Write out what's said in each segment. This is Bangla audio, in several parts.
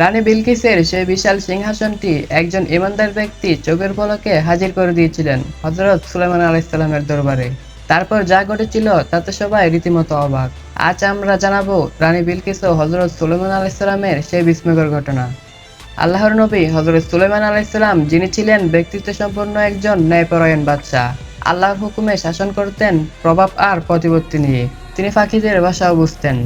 রানী বিলকিসের সেই বিশাল সিংহাসনটি একজন ইমানদার ব্যক্তি চোখের পলকে হাজির করে দিয়েছিলেন হজরত সুলাইমান আলাইসাল্লামের দরবারে। তারপর যা ঘটেছিল তাতে সবাই রীতিমতো অবাক। আজ আমরা জানাব রানী বিলকিস ও হজরত সুলাইমান আলাইসাল্লামের সেই বিস্ময়কর ঘটনা। আল্লাহর নবী হজরত সুলাইমান আলাইসাল্লাম যিনি ছিলেন ব্যক্তিত্ব সম্পন্ন একজন ন্যায়পরায়ণ বাদশাহ, আল্লাহর হুকুমে শাসন করতেন, প্রভাব আর প্রতিপত্তি নিয়ে। তিনি ফাঁকিদের ভাষাও বুঝতেন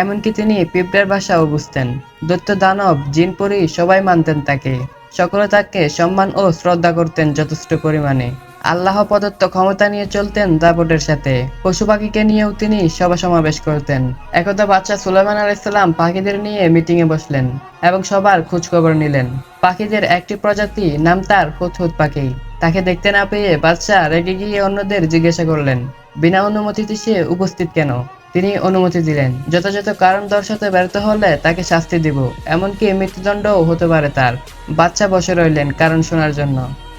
এমনকি তিনি পিঁপড়ের ভাষাও বুঝতেন। দৈত্য দানব, জিন পরি সবাই মানতেন তাকে। সকলে তাকে সম্মান ও শ্রদ্ধা করতেন যথেষ্ট পরিমাণে। আল্লাহ প্রদত্ত ক্ষমতা নিয়ে চলতেন দাপটের সাথে। পশু পাখিকে নিয়েও তিনি সভা সমাবেশ করতেন। একদা বাচ্চা সুলাইমান আলাইসাল্লাম পাখিদের নিয়ে মিটিংয়ে বসলেন এবং সবার খোঁজ খবর নিলেন। পাখিদের একটি প্রজাতি নাম তার হুতহুত পাখি। তাকে দেখতে না পেয়ে বাচ্চা রেগে গিয়ে অন্যদের জিজ্ঞাসা করলেন, বিনা অনুমতিতে সে উপস্থিত কেন? তিনি অনুমতি দিলেন। যথাযথ কারণ দর্শাতে ব্যর্থ হলে তাকে শাস্তি দিব, এমনকি মৃত্যুদণ্ডও হতে পারে তার। বাচ্চা বসে রইলেন কারণ শোনার জন্য।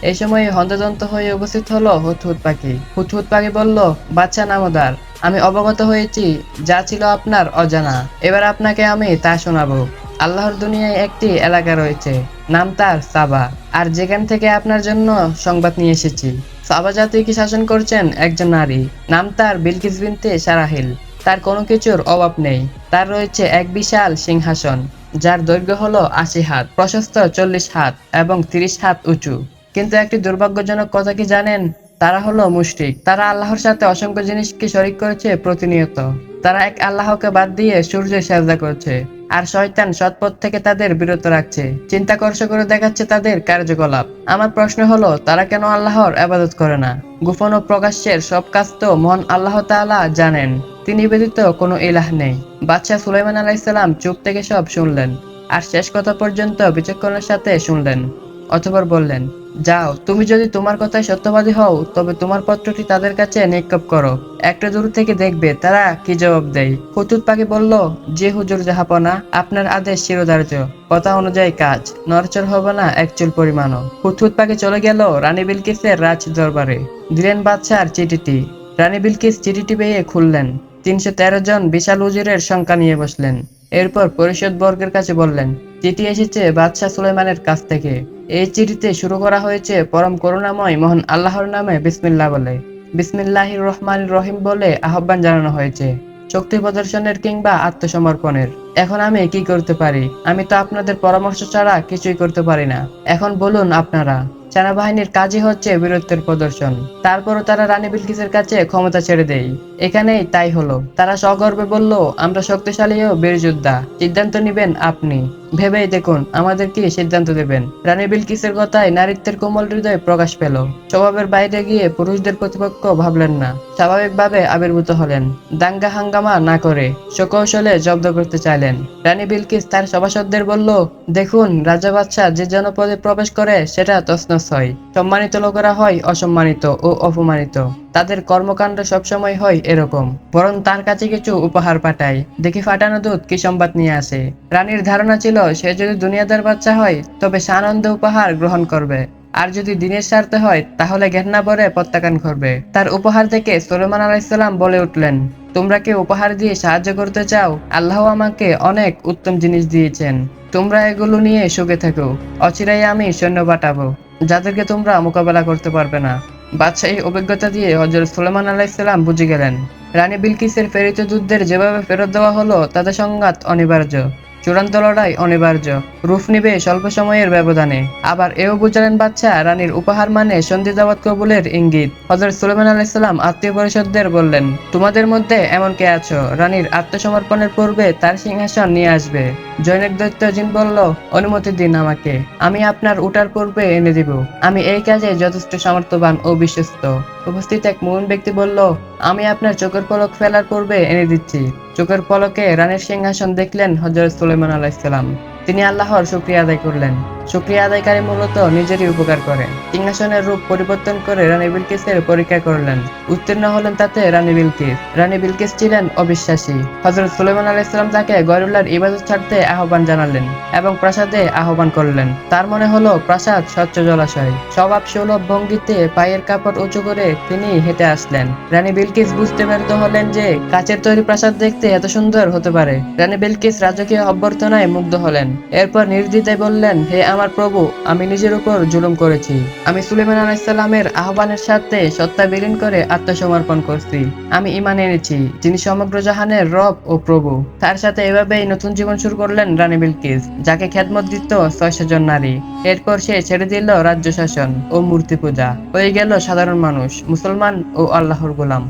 এই সময় হন্তদন্ত হয়ে উপস্থিত হলো হুতহুত পাখি। হুতহুত পাখি বলল বাচ্চা নামদার, আমি অবগত হয়েছি, যা ছিল আপনার অজানা। এবার আপনাকে আমি তা শোনাবো। আল্লাহর দুনিয়ায় একটি এলাকা রয়েছে, নাম তার সাবা। আর যেখান থেকে আপনার জন্য সংবাদ নিয়ে এসেছি। সাবা জাতি কি শাসন করছেন একজন নারী, নাম তার বিলকিস বিনতে সারাহিল। তার কোনো কিছুর অভাব নেই। তার রয়েছে এক বিশাল সিংহাসন, যার দৈর্ঘ্য হলো আশি হাত, প্রশস্ত চল্লিশ হাত এবং তিরিশ হাত উঁচু। কিন্তু একটি দুর্ভাগ্যজনক কথা কি জানেন? তারা হলো মুশরিক। তারা আল্লাহর সাথে অসংখ্য জিনিসকে শরিক করেছে, প্রতিনিয়ত। তারা এক আল্লাহকে বাদ দিয়ে সূর্যের সাজদা করছে, আর শয়তান সৎপথ থেকে তাদের বিরত রাখছে। চিন্তা চিন্তাকর্ষ করে দেখাচ্ছে তাদের কার্যকলাপ। আমার প্রশ্ন হলো, তারা কেন আল্লাহর আবাদত করে না? গোপন ও প্রকাশ্যের সব কাজ তো মহান আল্লাহ তাআলা জানেন। তিনি ব্যতীত কোনো ইলাহ নেই। বাদশাহ সুলাইমান আলাইসাল্লাম চুপ থেকে সব শুনলেন আর শেষ কথা পর্যন্ত বিচক্ষণের সাথে শুনলেন। অতঃপর বললেন, যাও, তুমি যদি তোমার কথায় সত্যবাদী হও, তবে তোমার পত্রটি তাদের কাছে নিক্ষেপ করো। একটা দূর থেকে দেখবে তারা কি জবাব দেয়। হুতুত পাখি বলল, যে হুজুর জাহাপনা আপনার আদেশ শিরোধার্য। কথা অনুযায়ী কাজ নরচর হবে না এক চুল পরিমাণও। হুতহুত পাখি চলে গেল রানী বিলকিসের রাজ দরবারে। দিলেন বাদশার চিঠিটি। রানী বিলকিস চিঠিটি পেয়ে খুললেন। তিনশো তেরো জন বিশাল উজিরের সংখ্যা নিয়ে বসলেন। এরপর পরিষদ বর্গের কাছে বললেন, চিঠি এসেছে বাদশাহ সুলাইমানের কাছ থেকে। এই চিঠিতে শুরু করা হয়েছে পরম করুণাময় মহান আল্লাহর নামে বিসমিল্লা বলে। বিসমিল্লাহির রহমান রহিম বলে আহ্বান জানানো হয়েছে। শক্তি প্রদর্শনের কিংবা আত্মসমর্পণের। এখন আমি কি করতে পারি? আমি তো আপনাদের পরামর্শ ছাড়া কিছুই করতে পারি না। এখন বলুন আপনারা। সেনাবাহিনীর কাজই হচ্ছে বীরত্বের প্রদর্শন। তারপরও তারা রানী বিলকিসের কাছে ক্ষমতা ছেড়ে দেয়। এখানেই তাই হলো। তারা সগর্বে বলল, আমরা শক্তিশালী ও বীর যোদ্ধা সিদ্ধান্ত নিবেন আপনি। ভেবেই দেখুন আমাদের কি সিদ্ধান্ত দেবেন। রানী বিলকিসের কথায় নারীত্বের কোমল হৃদয় প্রকাশ পেল। স্বভাবের বাইরে গিয়ে পুরুষদের প্রতিপক্ষ ভাবলেন না। স্বাভাবিকভাবে আবির্ভূত হলেন। দাঙ্গা হাঙ্গামা না করে সকৌশলে জব্দ করতে চাইলেন। রানী বিলকিস তার সভাসদদের বলল, দেখুন, রাজা বাদশাহ যে জনপদে প্রবেশ করে, সেটা তসনস হয়। সম্মানিত লোকেরা হয় অসম্মানিত ও অপমানিত। তাদের কর্মকাণ্ড সবসময় হয় এরকম, বরং তার কাছে কিছু উপহার পাঠায়। দেখি ফাটানো দুধ কি সংবাদ নিয়ে আসে। রানীর ধারণা ছিল, সে যদি দুনিয়াদার বাচ্চা হয়, তবে সে আনন্দ উপহার গ্রহণ করবে। আর যদি দিনের স্বার্থে হয়, তাহলে ঘেন্না ভরে প্রত্যাখ্যান করবে। তার উপহার থেকে সুলেমান আলাইসাল্লাম বলে উঠলেন, তোমরা কি উপহার দিয়ে সাহায্য করতে চাও? আল্লাহ আমাকে অনেক উত্তম জিনিস দিয়েছেন। তোমরা এগুলো নিয়ে সুখে থাকো। অচিরাই আমি সৈন্য পাঠাবো যাদেরকে তোমরা মোকাবেলা করতে পারবে না। বাদশাহ অভিজ্ঞতা দিয়ে হজরত সুলেমান আলাইসাল্লাম বুঝে গেলেন। রানী বিলকিসের ফেরিত যুদ্ধের যেভাবে ফেরত দেওয়া হলো তাতে সংঘাত অনিবার্য। চূড়ান্ত লড়াই অনিবার্য। রূপ নিবে স্বল্প সময়ের ব্যবধানে। আবার এও বুঝালেন বাচ্চা রানীর উপহার মানে সন্ধি দাওয়াত কবুলের ইঙ্গিত। হজরত সুলেমান আলাইসাল্লাম আত্মীয় পরিষদদের বললেন, তোমাদের মধ্যে এমন কে আছো? রানীর আত্মসমর্পণের পূর্বে তার সিংহাসন নিয়ে আসবে। জৈনিক দৈত্য জিন বলল, অনুমতি দিন আমাকে। আমি আপনার উঠার পূর্বে এনে দিব। আমি এই কাজে যথেষ্ট সামর্থ্যবান ও বিশ্বস্ত। উপস্থিত এক মহান ব্যক্তি বলল, আমি আপনার চোখের পলক ফেলার পূর্বে এনে দিচ্ছি। চোখের পলকে রানের সিংহাসন দেখলেন হজরত সুলেমান আলাহিসাল্লাম তিনি আল্লাহর শুক্রিয়া আদায় করলেন। শুক্রিয়া আদায়কারী মূলত নিজেরই উপকার করে সিংহাসনের রূপ পরিবর্তন করে রানী বিলকিসের পরীক্ষা করলেন। উত্তীর্ণ হলেন তাতে রানী বিলকিস। রানী বিলকিস ছিলেন অবিশ্বাসী। হজরত সুলেমান আলাইসালাম তাকে গরুল্লার ইবাদত ছাড়তে আহ্বান জানালেন এবং প্রাসাদে আহ্বান করলেন। তার মনে হলো, প্রাসাদ স্বচ্ছ জলাশয়। স্বভাব সুলভ ভঙ্গিতে পায়ের কাপড় উঁচু করে তিনি হেঁটে আসলেন। রানী বিলকিস বুঝতে ব্যর্থ হলেন যে, কাচের তৈরি প্রাসাদ দেখতে এত সুন্দর হতে পারে। রানী বিলকিস রাজকীয় অভ্যর্থনায় মুগ্ধ হলেন। এরপর নির্দ্বিধায় বললেন, হে আমার প্রভু, আমি নিজের উপর জুলুম করেছি। আমি সুলেমান আলাইসাল্লামের আহ্বানের সাথে সত্তা বিলীন করে আত্মসমর্পণ করছি। আমি ইমান এনেছি, যিনি সমগ্র জাহানের রব ও প্রভু। তার সাথে এভাবেই নতুন জীবন শুরু করলেন রানী বিলকিস, যাকে খ্যাতমত দিত ছয়শো জন নারী। এরপর সে ছেড়ে দিল রাজ্য শাসন ও মূর্তি পূজা। হয়ে গেল সাধারণ মানুষ, মুসলমান ও আল্লাহর গোলাম।